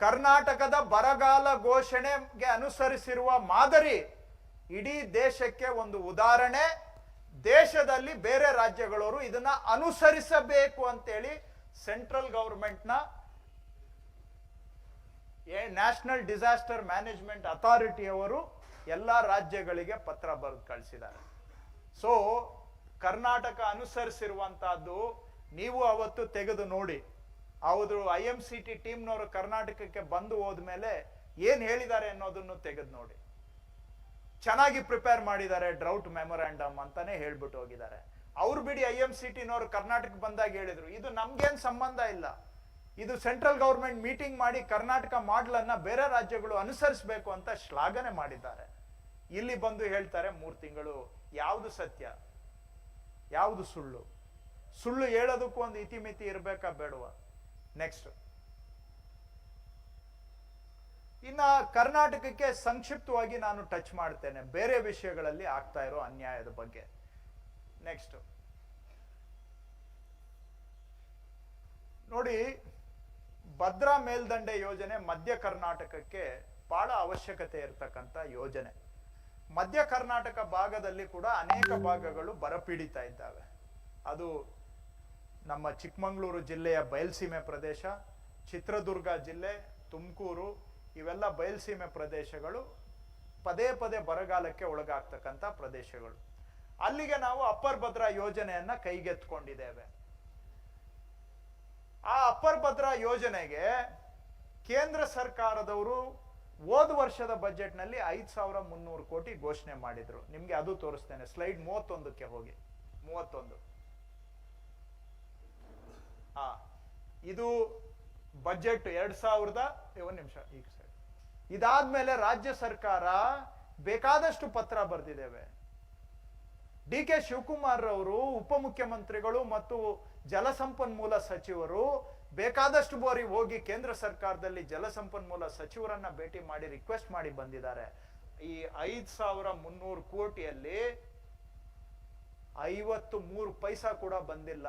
ಕರ್ನಾಟಕದ ಬರಗಾಲ ಘೋಷಣೆಗೆ ಅನುಸರಿಸಿರುವ ಮಾದರಿ ಇಡೀ ದೇಶಕ್ಕೆ ಒಂದು ಉದಾಹರಣೆ. ದೇಶದಲ್ಲಿ ಬೇರೆ ರಾಜ್ಯಗಳವರು ಇದನ್ನ ಅನುಸರಿಸಬೇಕು ಅಂತೇಳಿ ಸೆಂಟ್ರಲ್ ಗೌರ್ಮೆಂಟ್ನ ನ್ಯಾಷನಲ್ ಡಿಸಾಸ್ಟರ್ ಮ್ಯಾನೇಜ್ಮೆಂಟ್ ಅಥಾರಿಟಿ ಅವರು ಎಲ್ಲ ರಾಜ್ಯಗಳಿಗೆ ಪತ್ರ ಬರೆದು ಕಳಿಸಿದ್ದಾರೆ. ಸೊ, ಕರ್ನಾಟಕ ಅನುಸರಿಸಿರುವಂತಹದ್ದು ನೀವು ಅವತ್ತು ತೆಗೆದು ನೋಡಿ. ಅವರು ಐ ಎಂ ಸಿ ಟಿ ಟೀಮ್ನವರು ಕರ್ನಾಟಕಕ್ಕೆ ಬಂದು ಹೋದ್ಮೇಲೆ ಏನ್ ಹೇಳಿದ್ದಾರೆ ಅನ್ನೋದನ್ನು ತೆಗೆದು ನೋಡಿ. ಚೆನ್ನಾಗಿ ಪ್ರಿಪೇರ್ ಮಾಡಿದ್ದಾರೆ ಡ್ರೌಟ್ ಮೆಮೊರಾಂಡಮ್ ಅಂತಾನೆ ಹೇಳ್ಬಿಟ್ಟು ಹೋಗಿದ್ದಾರೆ. ಅವ್ರು ಬಿಡಿ ಐ ಎಂ ಸಿ ಟಿನವರು ಕರ್ನಾಟಕ ಬಂದಾಗ ಹೇಳಿದ್ರು, ಇದು ನಮ್ಗೇನು ಸಂಬಂಧ ಇಲ್ಲ. ಇದು ಸೆಂಟ್ರಲ್ ಗೌರ್ಮೆಂಟ್ ಮೀಟಿಂಗ್ ಮಾಡಿ ಕರ್ನಾಟಕ ಮಾಡಲ್ ಅನ್ನ ಬೇರೆ ರಾಜ್ಯಗಳು ಅನುಸರಿಸಬೇಕು ಅಂತ ಶ್ಲಾಘನೆ ಮಾಡಿದ್ದಾರೆ. ಇಲ್ಲಿ ಬಂದು ಹೇಳ್ತಾರೆ ಮೂರು ತಿಂಗಳು, ಯಾವುದು ಸತ್ಯ? ಯಾವುದು ಸುಳ್ಳು? ಸುಳ್ಳು ಹೇಳೋದಕ್ಕೂ ಒಂದು ಇತಿಮಿತಿ ಇರಬೇಕಾ ಬೇಡವಾ? ನೆಕ್ಸ್ಟ್ ಇನ್ನ ಕರ್ನಾಟಕಕ್ಕೆ ಸಂಕ್ಷಿಪ್ತವಾಗಿ ನಾನು ಟಚ್ ಮಾಡ್ತೇನೆ. ಬೇರೆ ವಿಷಯಗಳಲ್ಲಿ ಆಗ್ತಾ ಇರೋ ಅನ್ಯಾಯದ ಬಗ್ಗೆ. ನೆಕ್ಸ್ಟ್ ನೋಡಿ, ಭದ್ರಾ ಮೇಲ್ದಂಡೆ ಯೋಜನೆ ಮಧ್ಯ ಕರ್ನಾಟಕಕ್ಕೆ ಬಹಳ ಅವಶ್ಯಕತೆ ಇರತಕ್ಕಂತ ಯೋಜನೆ. ಮಧ್ಯ ಕರ್ನಾಟಕ ಭಾಗದಲ್ಲಿ ಕೂಡ ಅನೇಕ ಭಾಗಗಳು ಬರಪೀಡಿತ ಇದ್ದಾವೆ. ಅದು ನಮ್ಮ ಚಿಕ್ಕಮಗಳೂರು ಜಿಲ್ಲೆಯ ಬಯಲ್ಸೀಮೆ ಪ್ರದೇಶ, ಚಿತ್ರದುರ್ಗ ಜಿಲ್ಲೆ, ತುಮಕೂರು, ಇವೆಲ್ಲ ಬಯಲ್ಸೀಮೆ ಪ್ರದೇಶಗಳು ಪದೇ ಪದೇ ಬರಗಾಲಕ್ಕೆ ಒಳಗಾಗ್ತಕ್ಕಂಥ ಪ್ರದೇಶಗಳು. ಅಲ್ಲಿಗೆ ನಾವು ಅಪ್ಪರ್ ಭದ್ರಾ ಯೋಜನೆಯನ್ನ ಕೈಗೆತ್ಕೊಂಡಿದ್ದೇವೆ ಆ ಅಪ್ಪರ್ ಭದ್ರಾ ಯೋಜನೆಗೆ ಕೇಂದ್ರ ಸರ್ಕಾರದವರು ಹೋದ ವರ್ಷದ ಬಜೆಟ್ನಲ್ಲಿ ಐದು ಸಾವಿರ ಮುನ್ನೂರು ಕೋಟಿ ಘೋಷಣೆ ಮಾಡಿದ್ರು. ನಿಮಗೆ ಅದು ತೋರಿಸ್ತೇನೆ. ಸ್ಲೈಡ್ ಮೂವತ್ತೊಂದಕ್ಕೆ ಹೋಗಿ. ಮೂವತ್ತೊಂದು. ಆ, ಇದು ಬಜೆಟ್ ಎರಡ್ ಸಾವಿರದ ಒಂದು ನಿಮಿಷ, ಈಗ ಸರಿ. ಇದಾದ್ಮೇಲೆ ರಾಜ್ಯ ಸರ್ಕಾರ ಬೇಕಾದಷ್ಟು ಪತ್ರ ಬರೆದಿದ್ದೇವೆ. ಡಿ ಕೆ ಶಿವಕುಮಾರ್ ಅವರು ಉಪಮುಖ್ಯಮಂತ್ರಿಗಳು ಮತ್ತು ಜಲಸಂಪನ್ಮೂಲ ಸಚಿವರು ಬೇಕಾದಷ್ಟು ಬಾರಿ ಹೋಗಿ ಕೇಂದ್ರ ಸರ್ಕಾರದಲ್ಲಿ ಜಲಸಂಪನ್ಮೂಲ ಸಚಿವರನ್ನ ಭೇಟಿ ಮಾಡಿ ರಿಕ್ವೆಸ್ಟ್ ಮಾಡಿ ಬಂದಿದ್ದಾರೆ. ಈ ಐದ್ ಸಾವಿರ ಮುನ್ನೂರು ಕೋಟಿಯಲ್ಲಿ ಐವತ್ತು ಮೂರು ಪೈಸಾ ಕೂಡ ಬಂದಿಲ್ಲ.